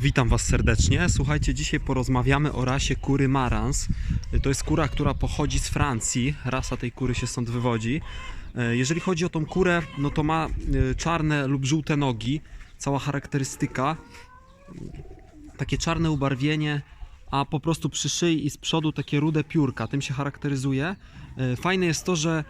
Witam Was serdecznie. Słuchajcie, dzisiaj porozmawiamy o rasie kury Marans. To jest kura, która pochodzi z Francji. Rasa tej kury się stąd wywodzi. E, Jeżeli chodzi o tą kurę, no to ma e, czarne lub żółte nogi. Cała charakterystyka. Takie czarne ubarwienie, a po prostu przy szyi i z przodu takie rude piórka. Tym się charakteryzuje. E, Fajne jest to, że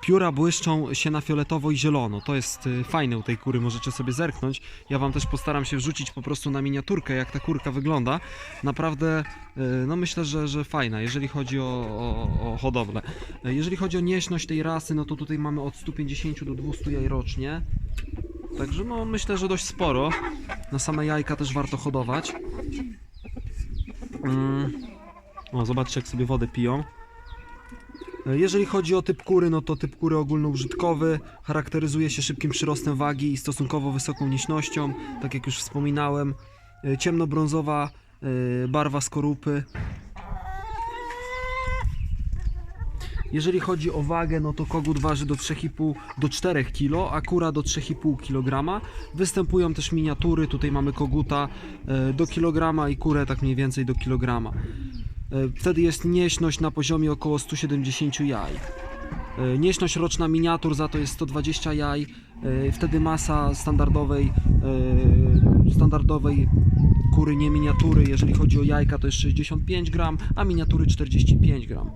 Pióra błyszczą się na fioletowo i zielono. To jest y, fajne u tej kury, możecie sobie zerknąć. Ja Wam też postaram się wrzucić po prostu na miniaturkę, jak ta kurka wygląda. Naprawdę, y, no myślę, że, że fajna, jeżeli chodzi o, o, o hodowlę. Y, Jeżeli chodzi o nieśność tej rasy, no to tutaj mamy od 150 do 200 jaj rocznie. Także no myślę, że dość sporo. Na same jajka też warto hodować. Mm. O, zobaczcie jak sobie wodę piją. Jeżeli chodzi o typ kury, no to typ kury ogólnoużytkowy charakteryzuje się szybkim przyrostem wagi i stosunkowo wysoką nieśnością, tak jak już wspominałem. E, Ciemnobrązowa e, barwa skorupy. Jeżeli chodzi o wagę, no to kogut waży do 3,5 do 4 kg, a kura do 3,5 kg. Występują też miniatury, tutaj mamy koguta e, do kilograma i kurę tak mniej więcej do kilograma. E, Wtedy jest nieśność na poziomie około 170 jaj. E, Nieśność roczna miniatur za to jest 120 jaj. E, Wtedy masa standardowej, standardowej kury, nie miniatury, jeżeli chodzi o jajka, to jest 65 gram, a miniatury 45 gram.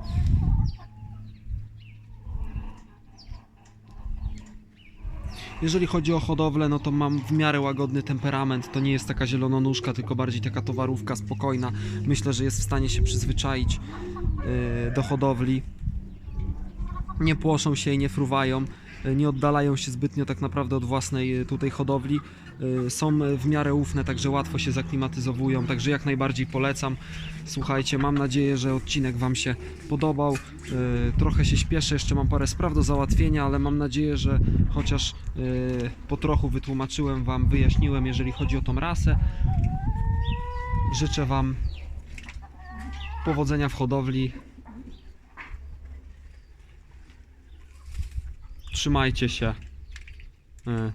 Jeżeli chodzi o hodowlę, no to mam w miarę łagodny temperament. To nie jest taka zielononóżka, tylko bardziej taka towarówka spokojna. Myślę, że jest w stanie się przyzwyczaić yy, do hodowli. Nie płoszą się i nie fruwają, nie oddalają się zbytnio tak naprawdę od własnej yy, tutaj hodowli. Yy, Są w miarę ufne, także łatwo się zaklimatyzowują, także jak najbardziej polecam. Słuchajcie, mam nadzieję, że odcinek Wam się podobał. Trochę się śpieszę, jeszcze mam parę spraw do załatwienia, ale mam nadzieję, że chociaż po trochu wytłumaczyłem Wam, wyjaśniłem, jeżeli chodzi o tą rasę. Życzę Wam powodzenia w hodowli. Trzymajcie się. Yy,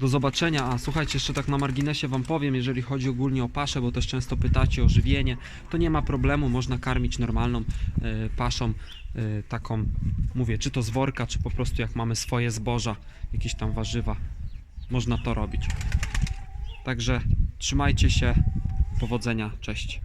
Do zobaczenia. A słuchajcie, jeszcze tak na marginesie Wam powiem, jeżeli chodzi ogólnie o paszę, bo też często pytacie o żywienie, to nie ma problemu, można karmić normalną y, paszą, y, taką, mówię, czy to z worka, czy po prostu jak mamy swoje zboża, jakieś tam warzywa, można to robić. Także trzymajcie się, powodzenia, cześć.